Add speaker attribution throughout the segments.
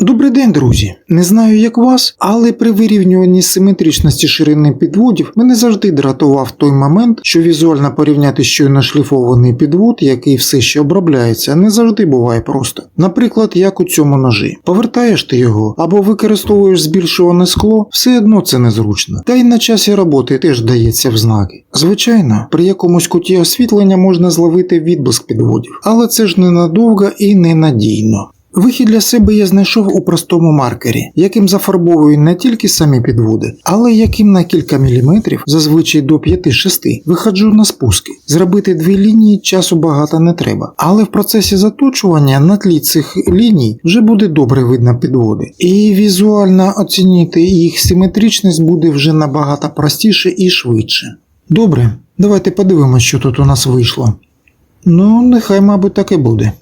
Speaker 1: Добрий день, друзі. Не знаю, як вас, але при вирівнюванні симетричності ширини підводів мене завжди дратував той момент, що візуально порівняти щойно шліфований підвод, який все ще обробляється, не завжди буває просто. Наприклад, як у цьому ножі. Повертаєш ти його або використовуєш збільшуване скло, все одно це незручно. Та й на часі роботи теж дається в знаки. Звичайно, при якомусь куті освітлення можна зловити відблиск підводів, але це ж ненадовго і ненадійно. Вихід для себе я знайшов у простому маркері, яким зафарбовую не тільки самі підводи, але яким на кілька міліметрів, зазвичай до 5-6, виходжу на спуски. Зробити дві лінії часу багато не треба, але в процесі заточування на тлі цих ліній вже буде добре видно підводи. І візуально оцінити їх симетричність буде вже набагато простіше і швидше. Добре, давайте подивимося, що тут у нас вийшло. Ну, нехай, мабуть, так і буде.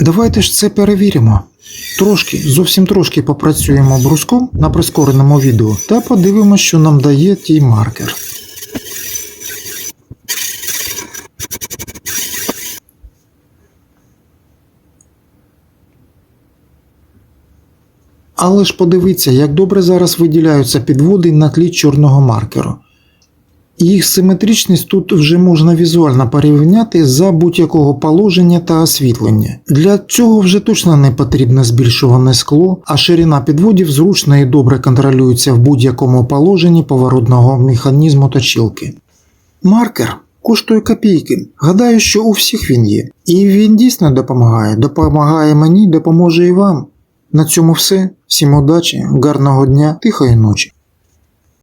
Speaker 1: Давайте ж це перевіримо. Трошки, зовсім трошки попрацюємо бруском на прискореному відео та подивимося, що нам дає тій маркер. Але ж подивіться, як добре зараз виділяються підводи на тлі чорного маркеру. Їх симетричність тут вже можна візуально порівняти за будь-якого положення та освітлення. Для цього вже точно не потрібне збільшуване скло, а ширина підводів зручно і добре контролюється в будь-якому положенні поворотного механізму точилки. Маркер коштує копійки. Гадаю, що у всіх він є. І він дійсно допомагає. Допомагає мені, допоможе і вам. На цьому все. Всім удачі, гарного дня, тихої ночі.